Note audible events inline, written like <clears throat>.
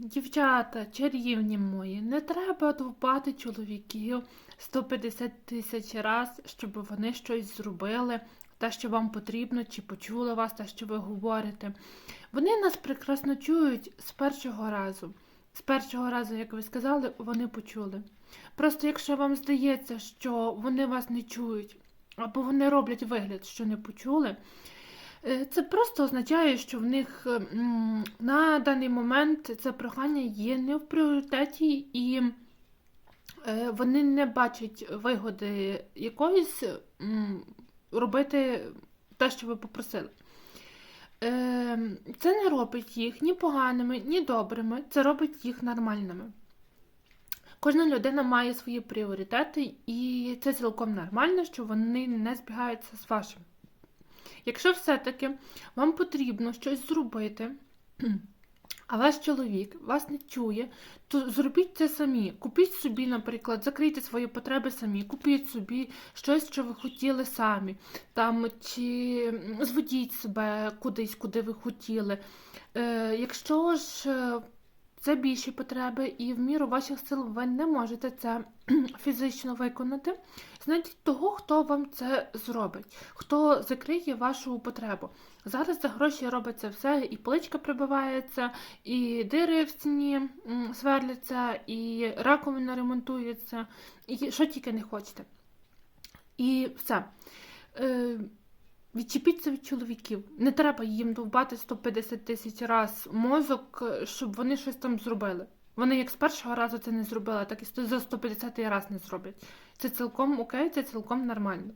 дівчата, чарівні мої, не треба довбати чоловіків 150 тисяч раз, щоб вони щось зробили, те, що вам потрібно, чи почули вас, те, що ви говорите. Вони нас прекрасно чують з першого разу. З першого разу, як ви сказали, вони почули. Просто якщо вам здається, що вони вас не чують, або вони роблять вигляд, що не почули, це просто означає, що в них е, на даний момент це прохання є не в пріоритеті і е, вони не бачать вигоди якоїсь робити те, що ви попросили. Е, Це не робить їх ні поганими, ні добрими, це робить їх нормальними. Кожна людина має свої пріоритети, і це цілком нормально, що вони не збігаються з вашим. Якщо все-таки вам потрібно щось зробити, а ваш чоловік вас не чує, то зробіть це самі. Купіть собі, наприклад, закрийте свої потреби самі, купіть собі щось, що ви хотіли самі, там, чи зведіть себе кудись, куди ви хотіли. Е, якщо ж е, це більші потреби, і в міру ваших сил ви не можете це <clears throat> фізично виконати. Знайдіть того, хто вам це зробить, хто закриє вашу потребу. Зараз за гроші робиться все, і поличка прибивається, і дири в стіні сверляться, і раковина ремонтується, і що тільки не хочете. І все. Е, Відчепіться від чоловіків. Не треба їм довбати 150 тисяч раз мозок, щоб вони щось там зробили. Вони як з першого разу це не зробили, так і за 150 раз не зроблять. Це цілком окей, це цілком нормально.